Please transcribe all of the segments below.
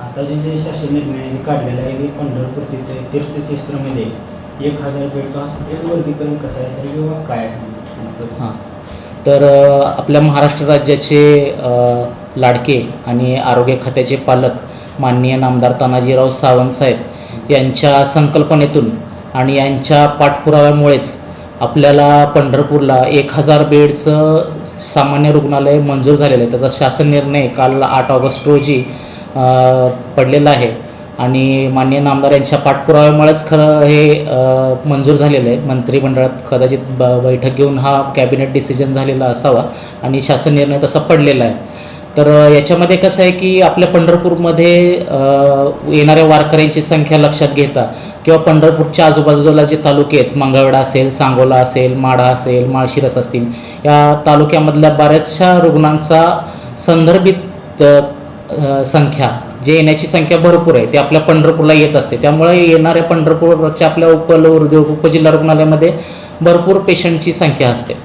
आता जे जे शासन निर्णय जे काढलेलं आहे पंढरपूर तिथे तीर्थक्षेत्रामध्ये एक हजार बेडचं हॉस्पिटल वर्गीकरण कसं आहे सर? किंवा काय हां. तर आपल्या महाराष्ट्र राज्याचे लाडके आणि आरोग्य खात्याचे पालक माननीय नामदार तानाजीराव सावंत साहेब यांच्या संकल्पनेतून आणि यांच्या पाठपुराव्यामुळेच आपल्याला पंढरपूरला एक हजार बेडचं सामान्य रुग्णालय मंजूर झालेलं आहे. त्याचा शासन निर्णय काल आठ ऑगस्ट रोजी पडलेला आहे. आणि माननीय नामदार यांच्या पाठपुराव्यामुळेच खरं हे मंजूर झालेलं आहे. मंत्रिमंडळात कदाचित ब बैठक घेऊन हा कॅबिनेट डिसिजन झालेला असावा आणि शासन निर्णय तसा पडलेला आहे. तर याच्यामध्ये कसं आहे की आपल्या पंढरपूरमध्ये येणाऱ्या वारकऱ्यांची संख्या लक्षात घेता किंवा पंढरपूरच्या आजूबाजूला जे तालुके आहेत मंगळवेढा असेल सांगोला असेल माढा असेल माळशिरस असतील या तालुक्यामधल्या बऱ्याचशा रुग्णांचा संदर्भित संख्या जे येण्याची संख्या भरपूर आहे ते आपल्या पंढरपूरला येत असते. त्यामुळे येणाऱ्या पंढरपूरच्या आपल्या उप उपजिल्हा रुग्णालयामध्ये भरपूर पेशंटची संख्या असते.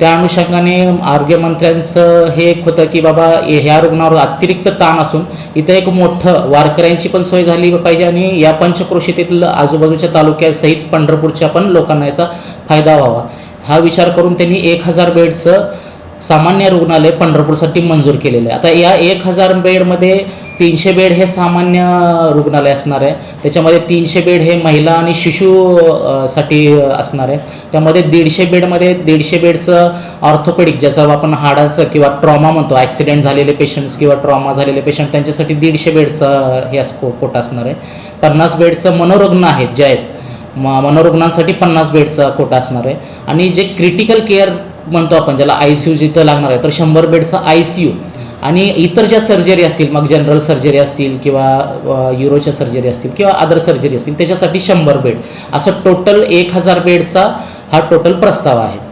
त्या अनुषंगाने आरोग्यमंत्र्यांचं हे एक होतं की बाबा ह्या रुग्णावर अतिरिक्त ताण असून इथं एक मोठं वारकऱ्यांची पण सोय झाली पाहिजे आणि या पंचक्रोशीतील आजूबाजूच्या तालुक्यासहित पंढरपूरच्या पण लोकांना याचा फायदा व्हावा. हा विचार करून त्यांनी एक हजार बेडचं सामान्य रुग्णालय पंढरपूरसाठी मंजूर केलेलं आहे. आता या एक हजार बेडमध्ये तीनशे बेड हे सामान्य रुग्णालय असणार आहे. त्याच्यामध्ये तीनशे बेड हे महिला आणि शिशु साठी असणार आहे. त्यामध्ये दीडशे बेडमध्ये दीडशे बेडचं ऑर्थोपेडिक ज्याचं आपण हाडाचं किंवा ट्रॉमा म्हणतो ॲक्सिडेंट झालेले पेशंट्स किंवा ट्रॉमा झालेले पेशंट त्यांच्यासाठी दीडशे बेडचं हे अस कोटा असणार आहे. पन्नास बेडचं मनोरुग्ण आहेत जे आहेत म मनोरुग्णांसाठी पन्नास बेडचा कोटा असणार आहे. आणि जे क्रिटिकल केअर म्हणतो आपण ज्याला आय सी यू जिथं लागणार आहे तर शंभर बेडचं आय सी यू आणि इतर ज्या सर्जरी असतील मग जनरल सर्जरी असतील किंवा युरोच्या सर्जरी असतील किंवा अदर सर्जरी असतील त्याच्यासाठी शंभर बेड असं टोटल एक हजार बेडचा हा टोटल प्रस्ताव आहे.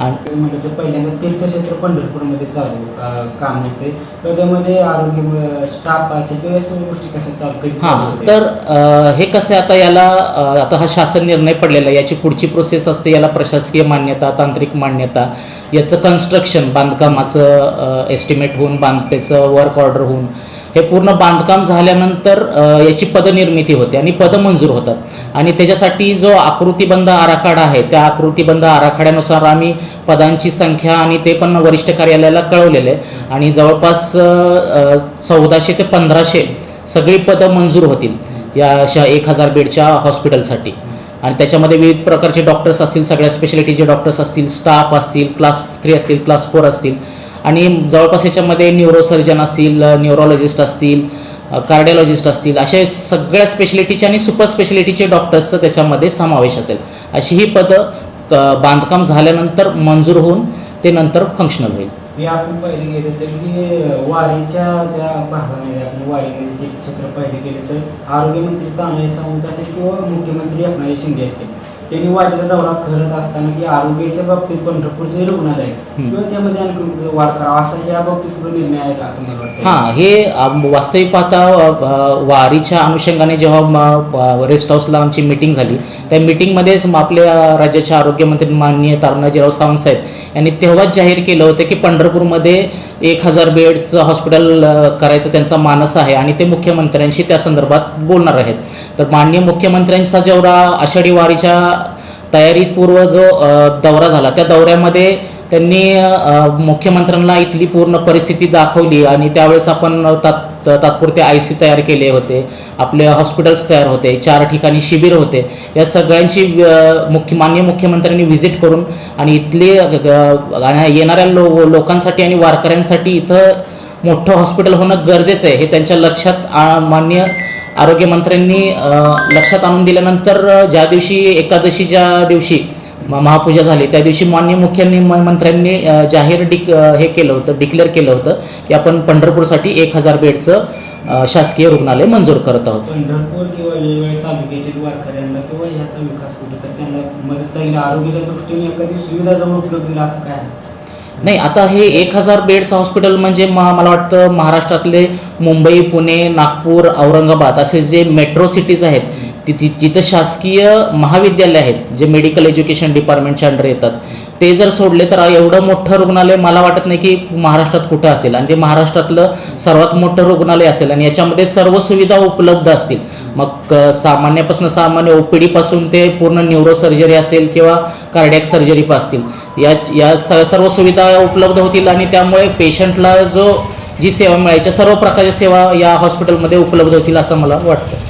आणि म्हटलं तर पहिल्यांदा तीर्थक्षेत्र पंढरपूरमध्ये चालू अं, काम होते त्यामध्ये आरोग्य स्टाफ असेल किंवा या सर्व गोष्टी कशा चालू कधी चालू हां होते? तर अ, हे कसं आहे आता याला अ, आता हा शासन निर्णय पडलेला आहे याची पुढची प्रोसेस असते याला प्रशासकीय मान्यता तांत्रिक मान्यता याचं कन्स्ट्रक्शन बांधकामाचं एस्टिमेट होऊन बांध त्याचं वर्क ऑर्डर होऊन हे पूर्ण बांधकाम झाल्यानंतर याची पदनिर्मिती होते आणि पदं मंजूर होतात. आणि त्याच्यासाठी जो आकृतीबंध आराखडा आहे त्या आकृतीबंध आराखड्यानुसार आम्ही पदांची संख्या आणि ते पण वरिष्ठ कार्यालयाला कळवलेलं आहे. आणि जवळपास चौदाशे ते पंधराशे सगळी पदं मंजूर होतील या अशा एक हजार बेडच्या हॉस्पिटलसाठी. आणि त्याच्यामध्ये विविध प्रकारचे डॉक्टर्स असतील सगळ्या स्पेशालिटीचे डॉक्टर्स असतील स्टाफ असतील क्लास थ्री असतील क्लास फोर असतील. आणि जवळपास याच्यामध्ये न्यूरोसर्जन असतील न्यूरोलॉजिस्ट असतील कार्डिओलॉजिस्ट असतील असे सगळ्या स्पेशलिटीचे आणि सुपर स्पेशलिटीचे डॉक्टर्सचं त्याच्यामध्ये समावेश असेल. अशी ही पदं बांधकाम झाल्यानंतर मंजूर होऊन ते नंतर फंक्शनल होईल. आपण पहिले गेले तर की वारीच्या ज्या भागामध्ये आपण म्हणजे वारीमध्ये म्हणजे क्षेत्र पहिले गेले तर आरोग्यमंत्री तानाजी सावंत असेल किंवा मुख्यमंत्री एकनाथ शिंदे असतील. त्यांनी वारीचा दौरा करत असताना की आरोग्याच्या बाबतीत पंढरपूरचे रुग्णालय. किंवा त्यामध्ये आणखी वाढ करावा असा या बाबतीत कुठं निर्णय आहे का तुम्हाला? हां हे वास्तविक पाहता वारीच्या अनुषंगाने जेव्हा रेस्ट हाऊसला आमची मिटिंग झाली त्या मिटिंगमध्येच आपल्या राज्याचे आरोग्यमंत्री माननीय तानाजीराव सावंत साहेब यांनी तेव्हाच जाहीर केलं होतं की पंढरपूरमध्ये एक हजार बेडचं हॉस्पिटल करायचं त्यांचा मानस आहे आणि ते मुख्यमंत्र्यांशी त्या संदर्भात बोलणार आहेत तर माननीय मुख्यमंत्र्यांचा जेवढा आषाढी वारीच्या तयारीपूर्व जो दौरा झाला त्या दौऱ्यामध्ये त्यांनी मुख्यमंत्र्यांना इथली पूर्ण परिस्थिती दाखवली आणि त्यावेळेस आपण तात तात्पुरते आय सी तयार केले होते आपले हॉस्पिटल्स तयार होते चार ठिकाणी शिबिर होते या सगळ्यांची मुख्य मान्य मुख्यमंत्र्यांनी व्हिजिट करून आणि इथले येणाऱ्या लो लोकांसाठी आणि वारकऱ्यांसाठी इथं मोठं हॉस्पिटल होणं गरजेचं आहे हे त्यांच्या लक्षात मान्य आरोग्यमंत्र्यांनी लक्षात आणून दिल्यानंतर ज्या दिवशी एकादशीच्या दिवशी महापूजा झाली त्या दिवशी माननीय मुख्य मंत्र्यांनी जाहीर डिक हे केलं होतं डिक्लेअर केलं होतं की आपण पंढरपूरसाठी एक हजार बेडचं शासकीय रुग्णालय मंजूर करत आहोत. पंढरपूर किंवा वेगवेगळ्या तालुक्यातील वारकऱ्यांना किंवा ह्याचा विकास कुठे तर त्यांना मदत लागेल. आरोग्याच्या दृष्टीने एखादी सुविधा जवळ उपलब्ध असं काय? नाही आता हे एक हजार बेडचं हॉस्पिटल म्हणजे म- मला वाटतं महाराष्ट्रातले मुंबई पुणे नागपूर औरंगाबाद असे जे मेट्रो सिटीज आहेत ति- जिथं शासकीय महाविद्यालय आहेत जे मेडिकल एज्युकेशन डिपार्टमेंटच्या अंडर येतात. ते जर सोडले तर एवढं मोठं रुग्णालय मला वाटत नाही की महाराष्ट्रात कुठं असेल. आणि ते महाराष्ट्रातलं सर्वात मोठं रुग्णालय असेल आणि याच्यामध्ये सर्व सुविधा उपलब्ध असतील. मग सामान्यापासून सामान्य ओ पी डीपासून ते पूर्ण न्यूरो सर्जरी असेल किंवा कार्डियक सर्जरी पण असतील. या या स- सर्व सुविधा उपलब्ध होतील आणि त्यामुळे पेशंटला जो जी सेवा मिळायच्या सर्व प्रकारच्या सेवा या हॉस्पिटलमध्ये उपलब्ध होतील असं मला वाटतं.